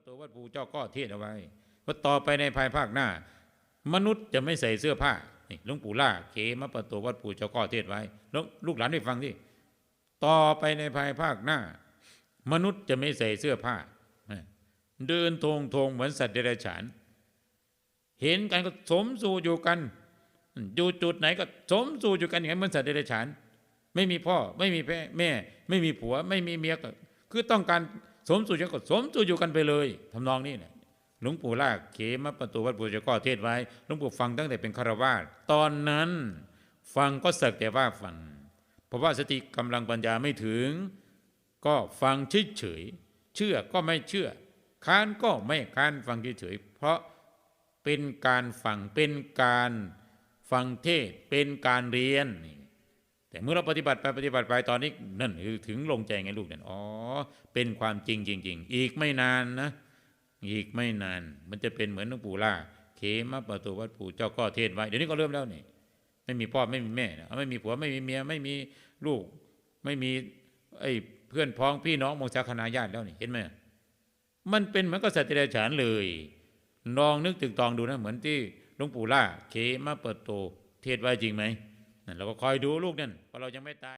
ระตูวัดปูเจ้าก็เทศเอาไว้ว่าต่อไปในภายภาคหน้า มนุษย์จะไม่ใส่เสื้อผ้าหลวงปู่ล่าเขมประตูวัดปูเจ้าก็เทศไว้แล้วลูกหลานได้ฟังที่ต่อไปในภายภาคหน้า มนุษย์จะไม่ใส่เสื้อผ้า เดินทงทงเหมือนสัตว์เดรัจฉาน เห็นกันก็สมสู่อยู่กัน อยู่จุดไหนก็สมสู่อยู่กันอย่างนั้นเหมือนสัตว์เดรัจฉาน ไม่มีพ่อไม่มีแม่ ไม่มีผัว ไม่มีเมียก็คือต้องการ สมสู่อยู่ก็สมสู่อยู่กันไปเลยทำนองนี้เนี่ยหลวงปู่ลากเขมประตูวัดปู่เจ้าก็เทศไว้หลวงปู่ฟังตั้งแต่เป็นคารวาสตอนนั้นฟังก็สักแต่ว่าฟังเพราะว่าสติกำลังปัญญาไม่ถึง ก็ฟังเฉยๆเชื่อก็ไม่เชื่อค้านก็ไม่ค้านฟังเฉยๆเพราะเป็นการฟังเป็นการฟังเทศเป็นการเรียนนี่ แต่เมื่อเราปฏิบัติไปปฏิบัติไปตอนนี้นั่นคือถึงลงใจไงลูกเนั่นอ๋อเป็นความจริงจริงๆอีกไม่นานนะ อีกไม่นาน มันจะเป็นเหมือนหลวงปู่ล่าเขมประตูวัดปู่เจ้าก็เทศไว้เดี๋ยวนี้ก็เริ่มแล้วนี่ไม่มีพ่อไม่มีแม่ไม่มีผัวไม่มีเมียไม่มีลูก ไม่มีไอ้เพื่อนพ้องพี่น้องมงสาคณาญาติแล้วนี่เห็นไหมมันเป็นเหมือนกับสัตว์เดรัจฉานเลยลองนึกตึกตองดูนะเหมือนที่หลวงปู่ล่าเขมาเปิดโตเทศไว้จริงไหม เราก็คอยดูลูกนั่นเพราะเรายังไม่ตาย